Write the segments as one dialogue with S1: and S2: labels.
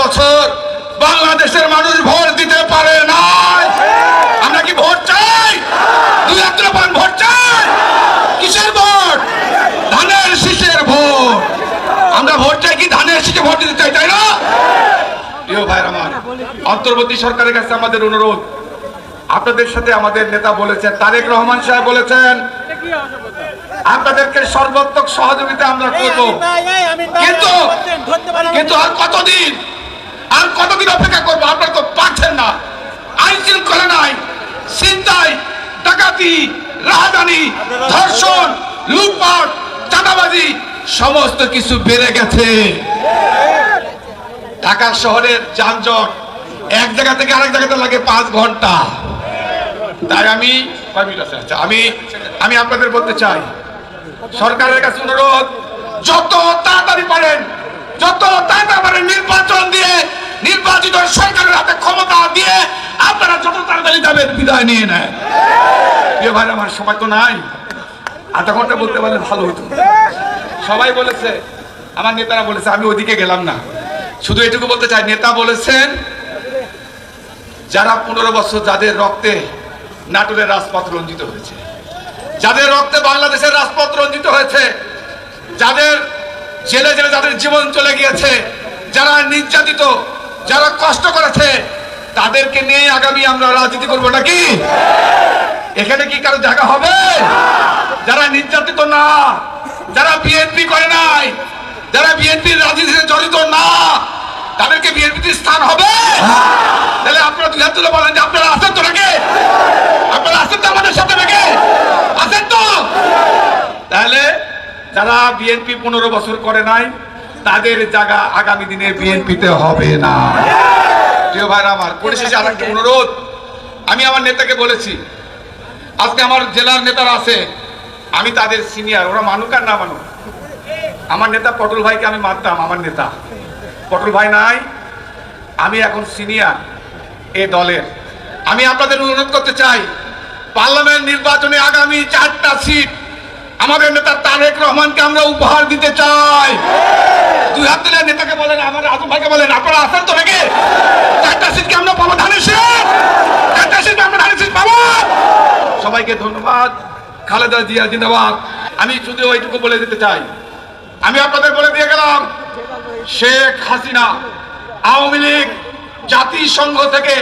S1: বছর বাংলাদেশের মানুষ ভোট দিতে পারে নাই। আমরা কি ভোট চাই? দুই হাজার পান ভোট চাই। কিসের ভোট? ধানের শীষের ভোট। আমরা ভোট চাই কি ধানের শীষে ভোট দিতে চাই তাই না? প্রিয় ভাইর আমার অন্তর্বর্তী সরকারের কাছে আমাদের অনুরোধ। আপনাদের সাথে আমাদের নেতা বলেছেন তারেক রহমান সাহেব বলেছেন আপনাদেরকে সর্বাত্মক সহযোগিতা আমরা করব। কিন্তু কিন্তু আর কতদিন? আর কতদিন অপেক্ষা করব? আপনারা তো পারছেন না। আইন শৃঙ্খলা নাই চিন্তাই ডাকাতি রাহাদানি ধর্ষণ লুটপাট চাঁদাবাজি সমস্ত কিছু বেড়ে গেছে। ঢাকা শহরের যানজট এক জায়গা থেকে আরেক জায়গাতে লাগে পাঁচ ঘণ্টা। তাই আমি? আচ্ছা, আমি আমি আপনাদের বলতে চাই সরকারের কাছে অনুরোধ যত তাড়াতাড়ি পারেন যত তাড়াতাড়ি পারেন নির্বাচন দিয়ে নির্বাচিত সরকারের হাতে ক্ষমতা দিয়ে আপনারা যত তাড়াতাড়ি বিদায় নিয়ে নেয়। প্রিয় ভাই, আমার সময় তো নাই। আধা ঘণ্টা বলতে পারলে ভালো হতো। সবাই বলেছে, আমার নেতারা বলেছে, আমি ওদিকে গেলাম না। শুধু এটুকু বলতে চাই, নেতা বলেছেন, যারা পনেরো বছর যাদের রক্তে নাটোরের রাজপথ রঞ্জিত হয়েছে, যাদের রক্তে বাংলাদেশের রাজপথ রঞ্জিত হয়েছে, যাদের জেলে জেলে যাদের জীবন চলে গিয়েছে, যারা নির্যাতিত, যারা কষ্ট করেছে তাদেরকে নিয়ে আগামী আমরা রাজনীতি করব নাকি? এখানে কি কারও জায়গা হবে? যারা নির্যাতিত না, যারা বিএনপি করে নাই, যারা বিএনপির রাজনীতিতে জড়িত না, তাদেরকে বিএনপিতে স্থান হবে? তাহলে আপনারা দুই হাত তুলে বলেন যে আপনারা আছেন তো নাকি? আপনারা আছেন তো আমাদের সাথে নাকি? আছেন তো? তাহলে যারা বিএনপি পনেরো বছর করে নাই, তাদের জায়গা আগামী দিনে বিএনপিতে হবে না। প্রিয় ভাইরা আমার পরিশেষে আর একটা অনুরোধ। আমি আমার নেতাকে বলেছি আজকে আমার জেলার নেতারা আছে আমি তাদের সিনিয়র ওরা মানুক আর না মানুক। আমার নেতা পটল ভাইকে আমি মানতাম আমার নেতা। পটল ভাই নাই আমি এখন সিনিয়র এ দলের। আমি আপনাদের অনুরোধ করতে চাই পার্লামেন্ট নির্বাচনে আগামী চারটা সিট আমাদের নেতা তারেক রহমানকে আমরা উপহার দিতে চাই। দুই হাত দিলে নেতাকে বলেন আমার আজম ভাইকে বলেন আপনারা আসেন তো নাকি চারটা সিটকে আমরা পাবো ধানের শীষ চারটা সিট আমরা ধানের শীষ পাবো সবাইকে ধন্যবাদ। খালেদা জিয়া জিন্দাবাদ। আমি শুধু ওইটুকু বলে দিতে চাই। আমি আপনাদের বলে দিয়ে গেলাম, শেখ হাসিনা আওয়ামী লীগ জাতিসংঘ থেকে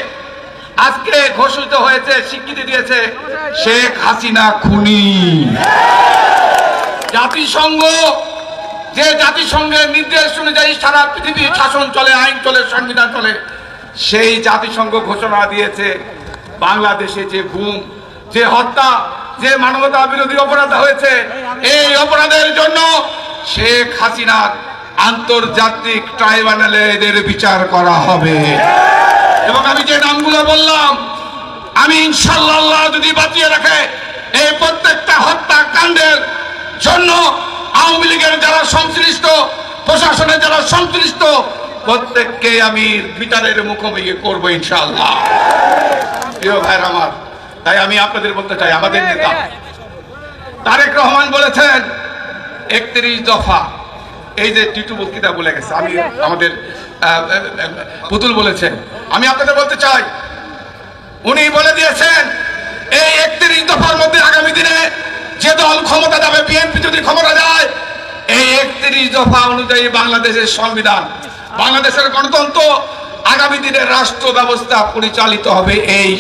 S1: আজকে ঘোষিত হয়েছে, স্বীকৃতি দিয়েছে শেখ হাসিনা খুনি। জাতিসংঘ, যে জাতিসংঘের নির্দেশ অনুযায়ী সারা পৃথিবী শাসন চলে, আইন চলে, সংবিধান চলে, সেই জাতিসংঘ ঘোষণা দিয়েছে বাংলাদেশে যে গুম যে হত্যা, যে মানবতা বিরোধী অপরাধ হয়েছে, এই অপরাধের জন্য শেখ হাসিনার আন্তর্জাতিক ট্রাইব্যুনালে এদের বিচার করা হবে। এবং আমি যে নামগুলো বললাম, আমি ইনশাল্লাহ যদি বাঁচিয়ে রাখে এই প্রত্যেকটা হত্যাকাণ্ডের জন্য আওয়ামী লীগের যারা সংশ্লিষ্ট, প্রশাসনের যারা সংশ্লিষ্ট প্রত্যেককে আমি বিচারের মুখোমুখি করব ইনশাল্লাহ প্রিয় ভাইয়ের আমার তাই আমি আপনাদের বলতে চাই আমাদের নেতা। তারেক রহমান বলেছেন একত্রিশ দফা এই যে টিটু বক্তৃতা বলে গেছে আমি আমাদের আহ, আহ, পুতুল বলেছেন। আমি আপনাদের বলতে চাই উনি বলে দিয়েছেন এই একত্রিশ দফার মধ্যে আগামী দিনে যে দল ক্ষমতা যাবে বিএনপি যদি ক্ষমতা যায় এই একত্রিশ দফা অনুযায়ী বাংলাদেশের সংবিধান বাংলাদেশের গণতন্ত্র আগামী দিনের রাষ্ট্র ব্যবস্থা পরিচালিত হবে এই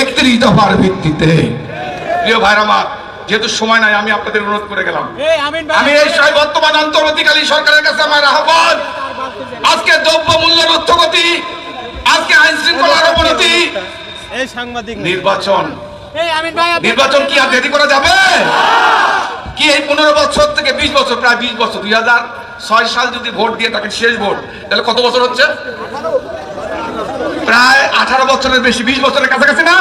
S1: একত্রিশ দফার ভিত্তিতে। প্রিয় ভাইরা আমার যেহেতু সময় নাই আমি আপনাদের অনুরোধ করে গেলাম। আমি এই সময় বর্তমান অন্তর্বর্তীকালীন সরকারের কাছে আমার আহ্বান আজকে দ্রব্য মূল্যের উত্থগতি আজকে আইন শৃঙ্খলার অবনতি
S2: এই সাংবাদিক
S1: নির্বাচন।
S2: ভাই
S1: নির্বাচন কি আর দেরি করা যাবে? কি এই পনেরো বছর থেকে বিশ বছর প্রায় বিশ বছর দুই হাজার ছয় সাল যদি ভোট দিয়ে থাকেন শেষ ভোট তাহলে কত বছর হচ্ছে? প্রায় আঠারো বছরের বেশি বিশ বছরের কাছাকাছি না?